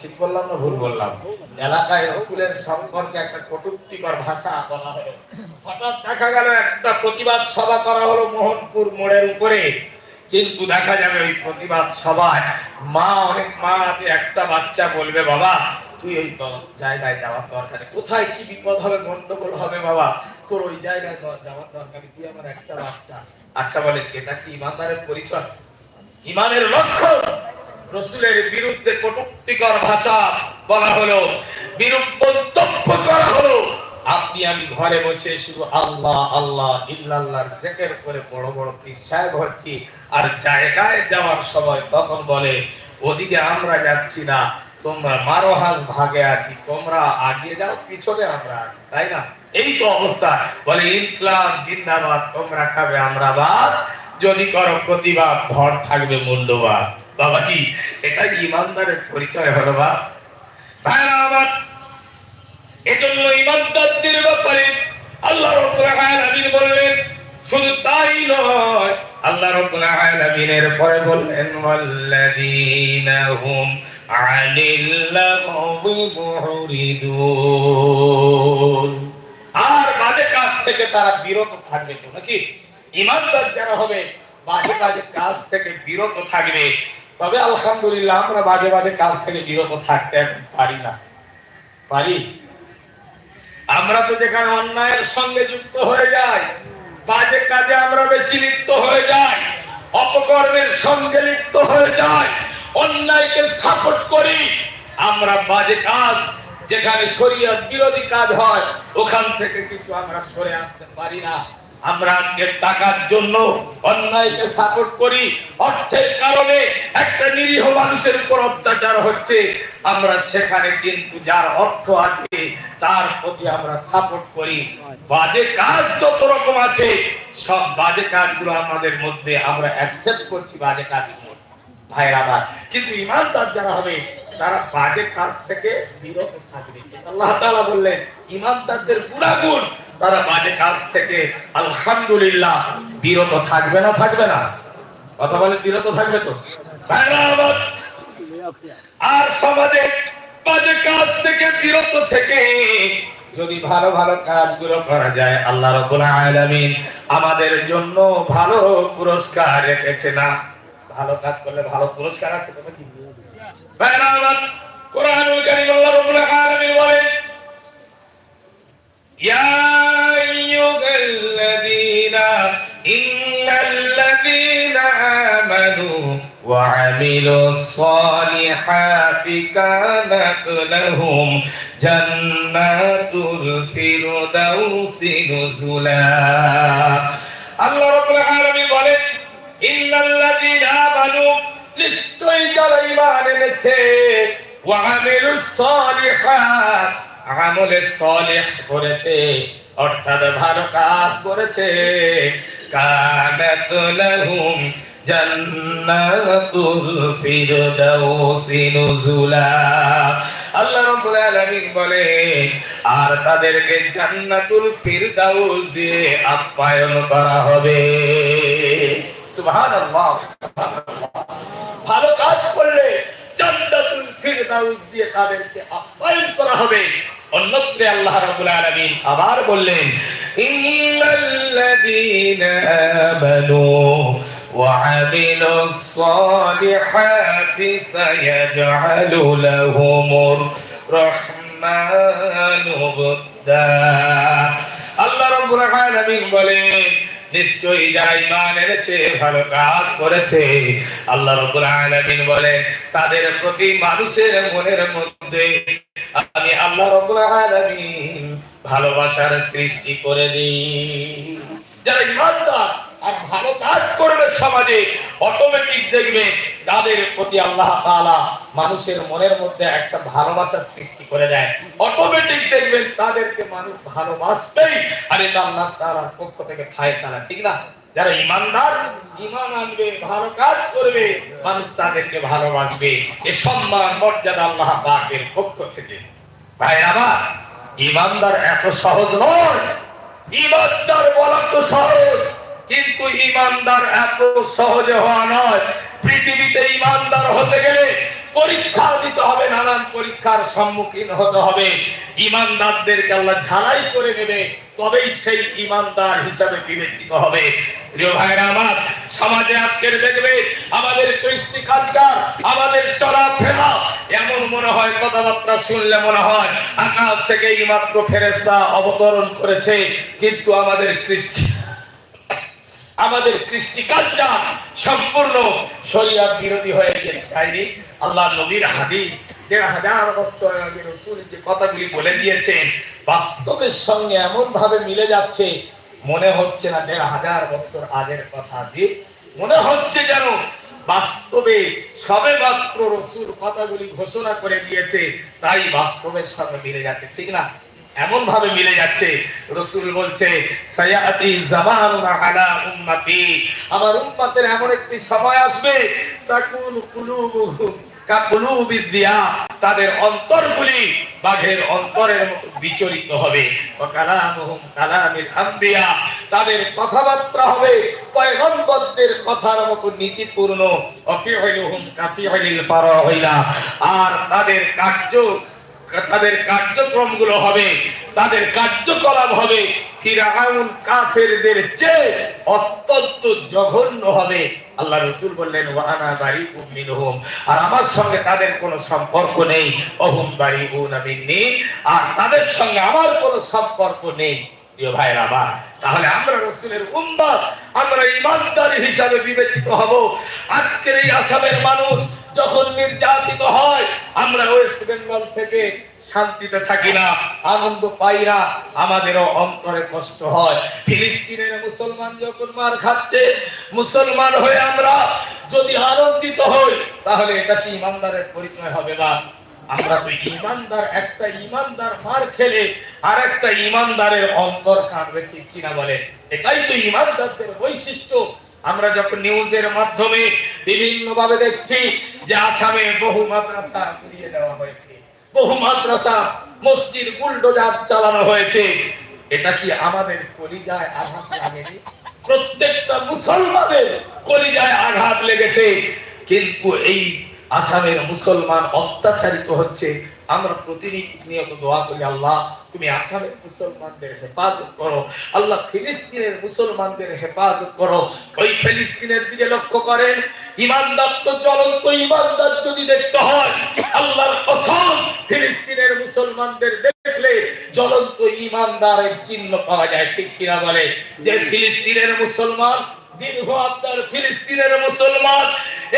ঠিক বললাম না, ভুল বললাম? এলাকায় রসুলের সম্পর্কে একটা কটুক্তিকর ভাষা বলা হঠাৎ দেখা গেল, একটা প্রতিবাদ সভা করা হলো মোহনপুর মোড়ের উপরে। কিন্তু দেখা যাবে ওই প্রতিবাদ সভায় মা, অনেক মা আছে, একটা বাচ্চা বলবে, বাবা, তুই ওই জায়গায় যাওয়ার দরকার কোথায় কি বিপদ হবে, গন্ডগোল হবে, বাবা? তোর ওই জায়গায় যাওয়ার দরকার। তুই আমার একটা বাচ্চা। আচ্ছা বলে, এটা কি ইমানদারের পরিচয়? ইমানের লক্ষ্য রসুলের বিরুদ্ধে কটুক্তিকর ভাষা বলা হলো বিরূপ মন্তব্য করা হলো। আপনি আমি ঘরে বসে শুধু আল্লাহ আল্লাহ ইল্লাল্লাহর জিকির করে বড় বড় পিসায় হচ্ছি আর জায়গায় যাওয়ার সময় তখন বলে, ওদিকে আমরা যাচ্ছি না, তোমরা মারো হাঁস ভাগে আছি, তোমরা আগে যাও, পিছনে আমরা আছি, তাই না? এই তো অবস্থা। বলে ইসলাম জিন্দাবাদ, তোমরা খাবে, আমরা বাদ। যদি করো প্রতিবাদ ঘর থাকবে, মূল্যবাদ। বাবাজি এটা ইমানদারের পরিচয় হলো বা আমার, এজন্য ইমানদারদের ব্যাপারে আল্লাহ বললেন, শুধু তাই নয়, আল্লাহ পরে বললেন হুম আর বাজে কাজ থেকে তারা বিরত থাকবে তো নাকি? ইমানদার যারা হবে বাজে বাজে কাজ থেকে বিরত থাকবে। তবে আলহামদুলিল্লাহ, আমরা বাজে বাজে কাজ থেকে বিরত থাকতে পারি না। পারি? আমরা তো যেখানে অন্যায়ের সঙ্গে যুক্ত হয়ে যাই, বাজে কাজে আমরা বেশি লিপ্ত হয়ে যাই, অপকর্মের সঙ্গে লিপ্ত হয়ে যাই, অন্যায়কে সাপোর্ট করি, আমরা বাজে কাজ। যেখানে শরীয়ত বিরোধী কাজ হয়, ওখান থেকে কিন্তু আমরা সরে আসতে পারি না। আমরা আজকে টাকার জন্য অন্যায়কে সাপোর্ট করি। অর্থের কারণে একটা নিরীহ মানুষের উপর অত্যাচার হচ্ছে। আমরা সেখানে কিন্তু যার অর্থ আছে, তার প্রতি আমরা সাপোর্ট করি। বাজে কাজ যত রকম আছে, সব বাজে কাজগুলো আমাদের মধ্যে আমরা অ্যাকসেপ্ট করছি বাজে কাজগুলো। ভাইরা আমার, কিন্তু ইমানদার যারা হবে, তারা বাজে কাজ থেকে বিরত থাকবে। আল্লাহ বললেন, ইমানদারদের গুণাগুণ তারা বাজে কাজ থেকে আলহামদুলিল্লাহ বিরত থাকবে না থাকবে না। কথা বলে বিরত থাকবে তো? আর সমাজে বাজে কাজ থেকে বিরত থেকে যদি ভালো ভালো কাজগুলো করা যায়, আল্লাহ রাব্বুল আলামিন আমাদের জন্য ভালো পুরস্কার রেখেছে না? ভালো কাজ করলে ভালো পুরস্কার আছে তবে কি কোরআনুল কারীম আল্লাহ وعملوا الصالحات كانت لهم جنات الفردوس نزلا الله رب العالمين বলেন إن الذين آمنوا নিশ্চয়ই যারা ঈমান এনেছে وعملوا الصالحات আমলে সলেহ করেছে অর্থাৎ ভালো কাজ করেছে কানাত লাহুম জান্নাতুল ফিরদাউসি নুজুলা। আল্লাহ আর তাদেরকে জান্নাতুল ফিরদাউস দিয়ে আপ্যায়ন করা হবে। সুবহানাল্লাহ। ভালো কাজ করলে জান্নাতুল ফিরদাউস দিয়ে তাদেরকে আপ্যায়ন করা হবে। অন্যত্রে আল্লাহ রাব্বুল আলামিন আবার বললেন, ইন্নাল্লাযীনা আমানু وعملوا الصالحات سيجعل لهم الرحمن ودا আল্লাহ রাব্বুল আলামিন বলেন নিশ্চয়ই যারা ঈমান এনেছে ভালো কাজ করেছে আল্লাহ রাব্বুল আলামিন বলেন তাদের প্রতি মানুষের মনের মধ্যে আমি আল্লাহ রাব্বুল আলামিন ভালোবাসার সৃষ্টি করে দিই যারা ইমানদার আর ভালো কাজ করবে সমাজে অটোমেটিক দেখবে তাদের প্রতি আল্লাহ তাআলা মানুষের মনের মধ্যে একটা ভালোবাসার সৃষ্টি করে দেয়। অটোমেটিক দেখবেন তাদেরকে মানুষ ভালোবাসবেই, আর এটা আল্লাহ তাআলার পক্ষ থেকে ফায়সালা, ঠিক না? যারা ইমানদার, ইমান আনবে, ভালো কাজ করবে, মানুষ তাদেরকে ভালোবাসবে। এ সম্মান, মর্যাদা আল্লাহ পাকের পক্ষ থেকে। ভাই আমার, ইমানদার এত সহজ নয়। ইমানদার বলা তো সহজ। কিন্তু ইমানদার এত সহজে হওয়া নয়। পৃথিবীতে ইমানদার হতে গেলে পরীক্ষা দিতে হবে, নানান পরীক্ষার সম্মুখীন হতে হবে। ইমানদারদেরকে আল্লাহ ঝালাই করে নেবে, তবেই সেই ইমানদার হিসাবে বিবেচিত হবে। প্রিয় ভাইরা আমার, সমাজে আজকের দেখবে আমাদের কৃষ্টি কালচার আমাদের চলাফেরা, এমন মনে হয়, কথাবার্তা শুনলে মনে হয়, আকাশ থেকে মাত্র ফেরেস্তা অবতরণ করেছে, কিন্তু আমাদের কৃষ্টি আমাদের কৃষ্টি কালচার সম্পূর্ণ শরিয়াত বিরোধী হয়ে গেছে তাইনি আল্লাহ নবীর হাদিস, দেড় হাজার বছর আগে রসুল যে কথাগুলি বলে দিয়েছেন, বাস্তবের সঙ্গে এমন ভাবে মিলে যাচ্ছে, মনে হচ্ছে না দেড় হাজার বছর আগের কথা দিয়ে মনে হচ্ছে যেন বাস্তবে সবে মাত্র রসুল কথাগুলি ঘোষণা করে দিয়েছে, তাই বাস্তবের সঙ্গে মিলে যাচ্ছে, ঠিক না? এমন ভাবে মিলে যাচ্ছে। রসুল বলছে আমার উম্মতের এমন একটি সময় আসবে, তাকুন তাদের অন্তরগুলি বাঘের অন্তরের মতো বিচলিত হবে। তাদের কথাবার্তা হবে পয়গম্বরদের কথার মতো নীতিপূর্ণ। আর তাদের কার্য তাদের কার্যক্রমগুলো হবে, তাদের কার্যকলাপ হবে। ফিরাউন কাফেরদের চেয়ে অত্যন্ত জঘন্য হবে। আল্লাহ রসুল বললেন ওয়ানা বাড়ি মিনহুম। আর আমার সঙ্গে তাদের কোনো সম্পর্ক নেই। অহুম বাড়ি মিন্নি। আর তাদের সঙ্গে আমার কোনো সম্পর্ক নেই। প্রিয় ভাইরা আমার, তাহলে আমরা রসুলের উম্মত, আমরা ইমানদার হিসাবে বিবেচিত হব। আজকের এই আসামের মানুষ যখন নির্যাতিত হয়, আমরা ওয়েস্ট বেঙ্গল থেকে শান্তিতে থাকি না। আনন্দ পাই না, আমাদেরও অন্তরে কষ্ট হয়। ফিলিস্তিনের মুসলমান যখন মার খাচ্ছে, মুসলমান হয়ে আমরা যদি আনন্দিত হই, তাহলে এটা কি ইমানদারের পরিচয় হবে না? আমরা তো ইমানদার, একটা ইমানদার মার খেলে আর একটা ইমানদারের অন্তর কাঁদবে ঠিক কিনা বলে? এটাই তো ইমানদারদের বৈশিষ্ট্য। আমরা যখন নিউজের মাধ্যমে বিভিন্ন ভাবে দেখছি যে আসামে বহু মাদ্রাসা ঘুরিয়ে দেওয়া হয়েছে, বহু মাদ্রাসা মসজিদ বুলডোজার চালানো হয়েছে, এটা কি আমাদের কলিজায় আঘাত লাগেনি? প্রত্যেকটা মুসলমানের কলিজায় আঘাত লেগেছে, কিন্তু এই আসামের মুসলমান অত্যাচারিত হচ্ছে। আমরা প্রতিনিধি প্রতিনিয়ত দোয়া করি, আল্লাহ তুমি আসামের মুসলমানদের হেফাজত করো। আল্লাহ ফিলিস্তিনের মুসলমানদের হেফাজত করো। ওই ফিলিস্তিনের দিকে লক্ষ্য করেন, ইমানদার তো জ্বলন্ত ইমানদার যদি দেখতে হয়, আল্লাহর কসম, ফিলিস্তিনের মুসলমানদের দেখলে জ্বলন্ত ইমানদারের চিহ্ন পাওয়া যায়, ঠিক কিনা বলে? যে ফিলিস্তিনের মুসলমান দীর্ঘ আপনার ফিলিস্তিনের মুসলমান,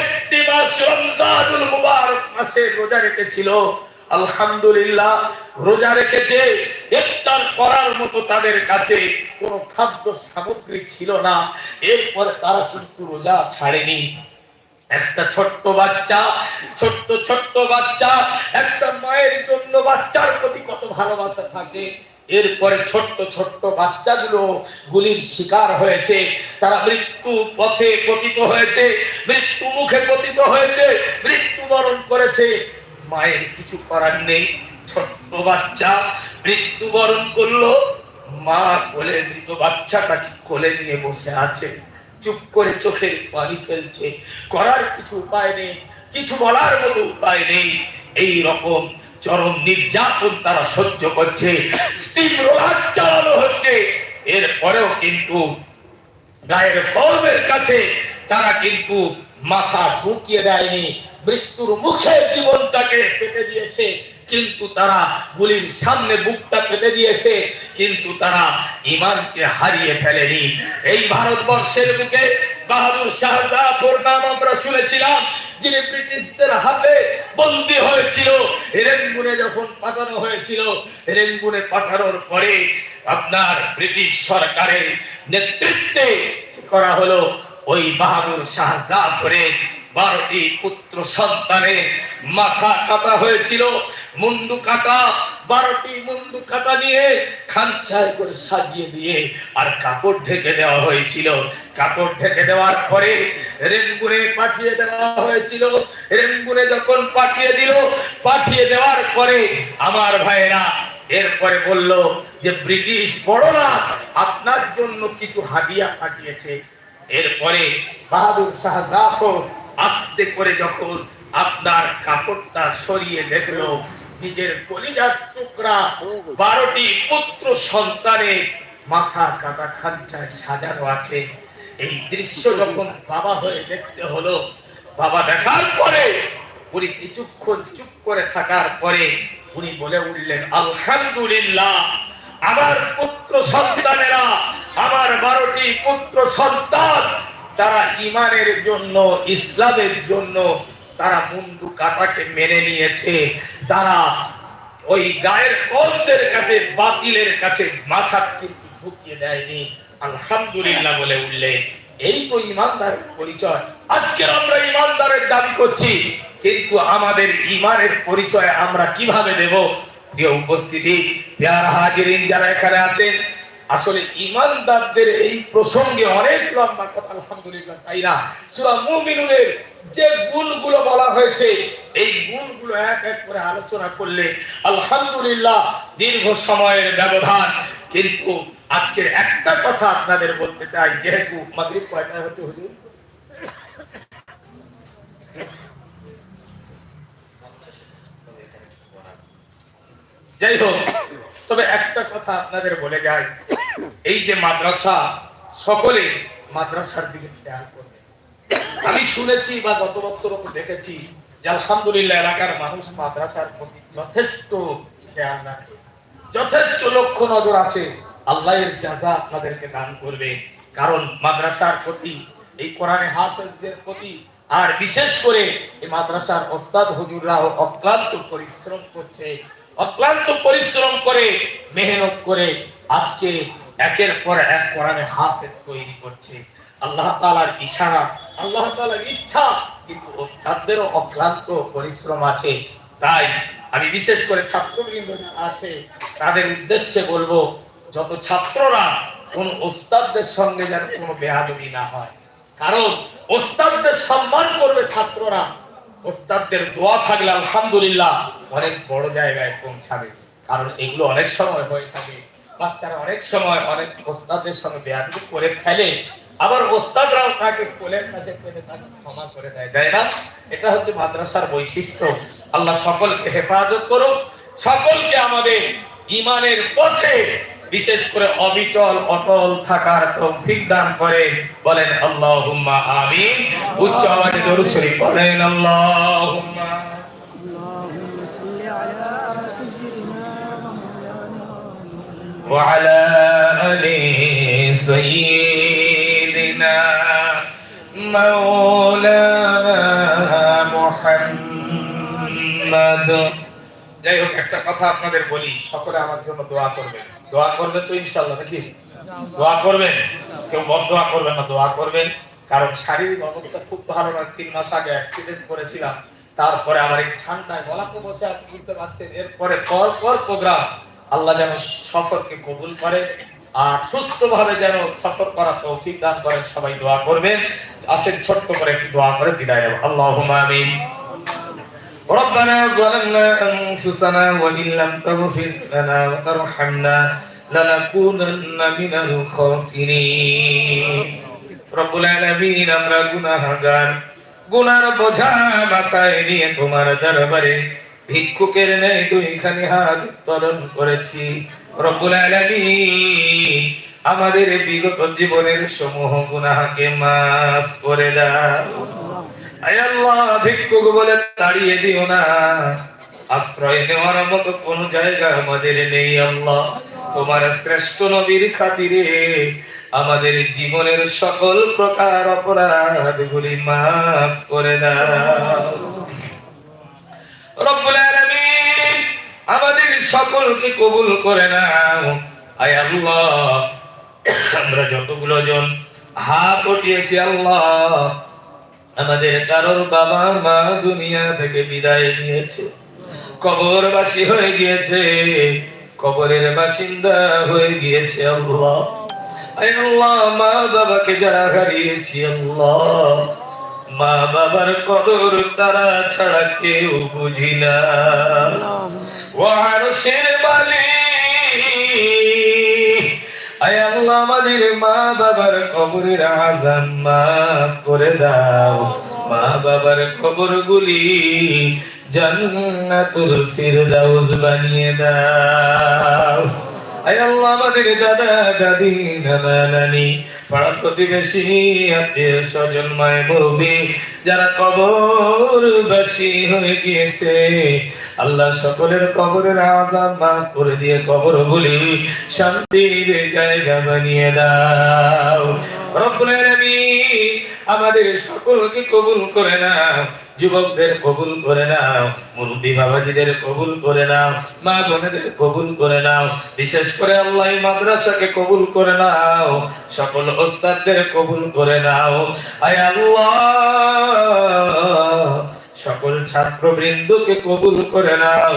একটি মাস রমজানুল মুবারক মাসে রোজা রেখেছিল। আলহামদুলিল্লাহ, রোজা রেখেছে। ইফতার করার মতো তাদের কাছে কোনো খাদ্য সামগ্রী ছিল না। এরপরে তারা কিন্তু রোজা ছাড়েনি। একটা ছোট্ট বাচ্চা, ছোট্ট ছোট্ট বাচ্চা, একটা মায়ের জন্য বাচ্চার প্রতি কত ভালোবাসা থাকে। এরপরে ছোট্ট ছোট্ট বাচ্চাগুলো গুলির শিকার হয়েছে। তারা মৃত্যু পথে পতিত হয়েছে, মৃত্যু মুখে পতিত হয়েছে, মৃত্যুবরণ করেছে। মায়ের কিছু করার নেই। ছোট্ট বাচ্চা মৃত্যুবরণ করল। মা কোলে মৃত বাচ্চাটাকে কোলে নিয়ে বসে আছে? চুপ করে চোখের পানি ফেলছে। করার কিছু উপায় নেই, কিছু বলার মতো উপায় নেই। এই রকম চরম নির্যাতন তারা সহ্য করছে। স্টিম রোলার চালানো হচ্ছে। এরপরেও কিন্তু গায়ের কর্মের কাছে তারা কিন্তু মাথা ঢুকিয়ে দেয়নি। মৃত্যুর মুখে জীবনটাকে পেতে দিয়েছে। কিন্তু তারা গুলির সামনে বুকটা পেতে দিয়েছে। কিন্তু তারা ইমানকে হারিয়ে ফেলেনি। এই ভারতবর্ষের বুকে বাহাদুর শাহজাফর নাম আমরা শুনেছিলাম, যিনি ব্রিটিশদের হাতে বন্দী হয়েছিল। রেঙ্গুনে যখন পাঠানো হয়েছিল রেঙ্গুনে পাঠানোর পরে আপনার ব্রিটিশ সরকারের নেতৃত্বে করা হলো? ওই বাহাদুর শাহজাফরের বারোটি পুত্র সন্তানের মাথা কাটা হয়েছিল। মুন্ডু কাটা, বারোটি মুন্ডু কাটা নিয়ে খাঞ্চায় করে সাজিয়ে দিয়ে আর কাপড় ঢেকে দেওয়া হয়েছিল। কাপড় ঢেকে দেওয়ার পরে রেঙ্গুনে পাঠিয়ে দেওয়া হয়েছিল। রেঙ্গুনে যখন পাঠিয়ে দিল, পাঠিয়ে দেওয়ার পরে আমার ভাইরা এরপরে বলল যে, ব্রিটিশ বড়রা আপনার জন্য কিছু হাদিয়া পাঠিয়েছে। এরপরে বাহাদুর শাহ জাফর আস্তে করে যখন আপনার কাপড়টা সরিয়ে দেখল, নিজের কলিজার টুকরা বারোটি পুত্র সন্তানের মাথা কাটা খাঞ্চায় সাজানো আছে। এই দৃশ্য যখন বাবা হয়ে দেখতে হলো, বাবা দেখার পরে উনি কিছুক্ষণ চুপ করে থাকার পরে উনি বলে উঠলেন, আলহামদুলিল্লাহ, আমার পুত্র সন্তানেরা আমার বারোটি পুত্র সন্তান তারা ইমানের জন্য, ইসলামের জন্য তারা মুন্ডু কাটাকে মেনে নিয়েছে। তারা ওই গায়ের কলদের কাছে, বাতিলের কাছে মাথা কিন্তু ঢুকিয়ে দেয়নি। আলহামদুলিল্লাহ বলে উঠলেন এই তো ইমানদারের পরিচয়। আজকে আমরা ইমানদারের দাবি করছি, কিন্তু আমাদের ইমানের পরিচয় আমরা কীভাবে দেব? প্রিয় উপস্থিতি হাজিরিন যারা এখানে আছেন আসলে ইমানদারদের এই প্রসঙ্গে অনেক লম্বা কথা, আলহামদুলিল্লাহ, তাই না? সূরা মুমিনুনের যে গুণগুলো বলা হয়েছে, এই গুণগুলো এক এক করে আলোচনা করলে আলহামদুলিল্লাহ দীর্ঘ সময়ের ব্যবধান। কিন্তু আজকের একটা কথা আপনাদের বলতে চাই, যেহেতু মাগরিব কয়টা হচ্ছে হুজুর? যাই হোক, তবে একটা কথা আপনাদের বলে যায় এই যে মাদ্রাসা, সকলে মাদ্রাসার দিকে খেয়াল করবে। আমি শুনেছি বা গত বছর দেখেছি যে আলহামদুলিল্লাহ এলাকার মানুষ মাদ্রাসার প্রতি যথেষ্ট খেয়াল রাখে। যথেষ্ট লক্ষ্য নজর আছে। আল্লাহের জাযা আপনাদেরকে দান করবে। কারণ মাদ্রাসার প্রতি, এই কোরআনে হাফেজদের প্রতি, আর বিশেষ করে এই মাদ্রাসার ওস্তাদ হুজুররাও অক্লান্ত পরিশ্রম করছে। অক্লান্ত পরিশ্রম করে মেহনত করে আজকে একের পর এক কোরআনে হাফেজ তৈরি করছে। আল্লাহ তাআলার ইশারা, আল্লাহ তাআলার ইচ্ছা, কিন্তু ওস্তাদদেরও অক্লান্ত পরিশ্রম আছে। তাই আমি বিশেষ করে ছাত্রবৃন্দ আছে, তাদের উদ্দেশ্যে বলব, যত ছাত্ররা কোন ওস্তাদদের সঙ্গে যেন কোনো বেয়াদবি না হয়। কারণ ওস্তাদদের সম্মান করবে ছাত্ররা। ওস্তাদদের দোয়া থাকলে আলহামদুলিল্লাহ অনেক বড় জায়গায় পৌঁছাবে। কারণ এগুলো অনেক সময় হয়ে থাকে। বাচ্চারা অনেক সময় অনেক ওস্তাদের সঙ্গে বেয়াদবি করে ফেলে। আবার ওস্তাদরাও তাকে কোলের কাছে পেলে তাকে ক্ষমা করে দেয়। তাই না? এটা হচ্ছে মাদ্রাসার বৈশিষ্ট্য। আল্লাহ সকলকে হেফাজত করুক। সকলকে আমাদের ইমানের পথে বিশেষ করে অবিচল, অটল থাকার তৌফিক দান করে বলেন, আল্লাহুম্মা আমিন। উচ্চ আওয়াজে দরুদ শরীফ বলেন, আল্লাহুম্মা وعلى آل سيدنا مولانا محمد যাই হোক একটা কথা আপনাদের বলি সকলে আমার জন্য দোয়া করবেন দোয়া করবেন তো ইনশাল্লাহ নাকি দোয়া করবেন কেউ বদ দোয়া করবেন না দোয়া করবেন কারণ শারীরিক অবস্থা খুব ভালো না তিন মাস আগে অ্যাক্সিডেন্ট করেছিলাম তারপরে আমার এই ঠান্ডায় গলাতে বসে আপনি বুঝতে পারছেন এরপরে পর পর প্রোগ্রাম আল্লাহ যেন সফরকে কবুল করে আর সুস্থ ভাবে যেন সফর করা তৌফিক দান করেন সবাই দোয়া করবেন আসেন ছোট্ট করে একটু দোয়া করে বিদায় নেব আল্লাহুম্মা আমিন ربنا ظلمنا أنفسنا وإن لم تغفر لنا وترحمنا لنكونن من الخاسرين رب العالمين আমরা গুনাহগার গুনার বোঝা মাথায় নিয়ে তোমার দরবারে ভিক্ষুকের ন্যায় দুইখানি হাত উত্তোলন করেছি। আমাদের বিগত জীবনের সমূহ গুনাহকে মাফ করে দাও। ভিক্ষুক বলে তাড়িয়ে দিও না। আশ্রয় নেওয়ার মতো কোন জায়গা আমাদের নেই আল্লাহ। তোমার শ্রেষ্ঠ নবীর খাতিরে আমাদের জীবনের সকল প্রকার অপরাধগুলি মাফ করে দাও। আমাদের সকলকে কবুল করে নাও। আয় আল্লাহ, আমরা যতগুলো জন হাত উঠিয়েছি আল্লাহ, আমাদের কারোর বাবা মা দুনিয়া থেকে বিদায় নিয়েছে, কবরবাসী হয়ে গিয়েছে, কবরের বাসিন্দা হয়ে গিয়েছে আল্লাহ। আল্লাহ মা বাবাকে যারা হারিয়েছি আল্লাহ মা বাবার কদর তারা ছাড়া কেউ বুঝি না। আমাদের মা বাবার কবরের আজাম মাফ করে দাও। মা বাবার কবরগুলি জান্নাতুল ফিরদাউস বানিয়ে দাও। আয় আল্লাহ আমাদের দাদা দাদি, নানা নানি পাড়া প্রতিবেশী আত্মীয় স্বজন মায় বৌদি, যারা কবরবাসী হয়ে গিয়েছে। আল্লাহ সকলের কবরের আজাব মাফ করে দিয়ে কবর বলি শান্তির জায়গা বানিয়ে দাও। রব্বুল আলামিন আমাদের সকলকে কবুল করে নাও। যুবকদের কবুল করে নাও, মুরব্বী বাবাজিদের কবুল করে নাও, মা বোনেদের কবুল করে নাও, বিশেষ করে আল্লাহ মাদ্রাসাকে কবুল করে নাও, সকল ওস্তাদদের কবুল করে নাও। আয় আল্লাহ, সকল ছাত্রবৃন্দকে কবুল করে নাও।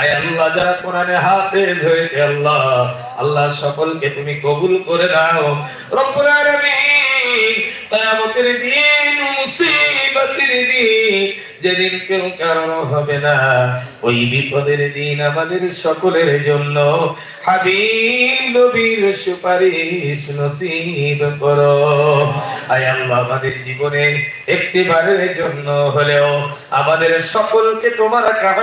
আয় আল্লাহ, যারা কোরআনে হাফেজ হয়েছে আল্লাহ আল্লাহ সকলকে তুমি কবুল করে নাও। রব্বুল আলামিন, কিয়ামতের দিন মুসিবতের দিন যেদিন কেউ কারণ হবে না, ওই বিপদের দিন আমাদের সকলের জন্য। সুপারিশ নসিব আমাদের জীবনে একটি বারের জন্য হলেও আমাদের সকলকে তোমার ঘর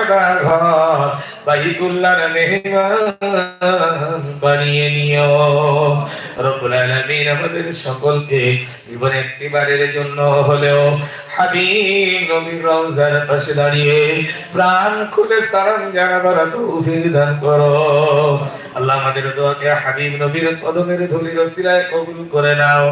মেহমান বানিয়ে নিও। আমাদের সকলকে জীবনে একটি বারের জন্য হলেও হাবিব নবীর রওজার পাশে দাঁড়িয়ে প্রাণ খুলে সালাম জানাবার তৌফিক দান করো আল্লাহ আমাদের দোয়াকে হাবিব নবীর কদমের ধুলি রসিলায় কবুল করে নাও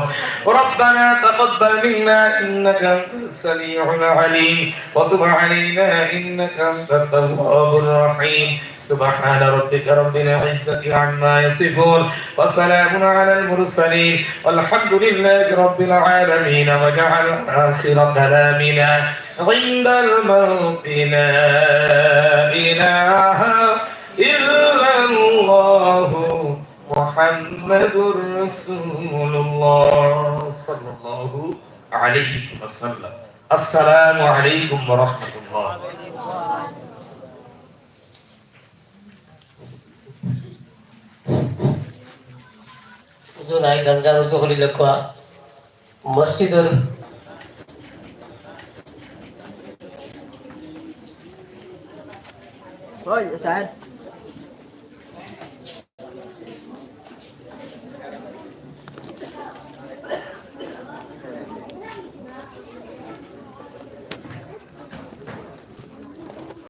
রব্বানা তাকাব্বাল মিন্না ইন্নাকা আনতাস সামিউল আলিম ওয়া তুব আলাইনা ইন্নাকা আনতাত তাওয়াবুর রহিম سبحان ربك رب العزة عما يصفون وسلام على المرسلين والحمد لله رب العالمين وجعل آخر كلامنا عند الموت لا إله إلا الله محمد رسول الله صلى الله عليه وسلم السلام عليكم ورحمة الله জোনাই গঞ্জা উজু করিলে কোৱা 哦，三。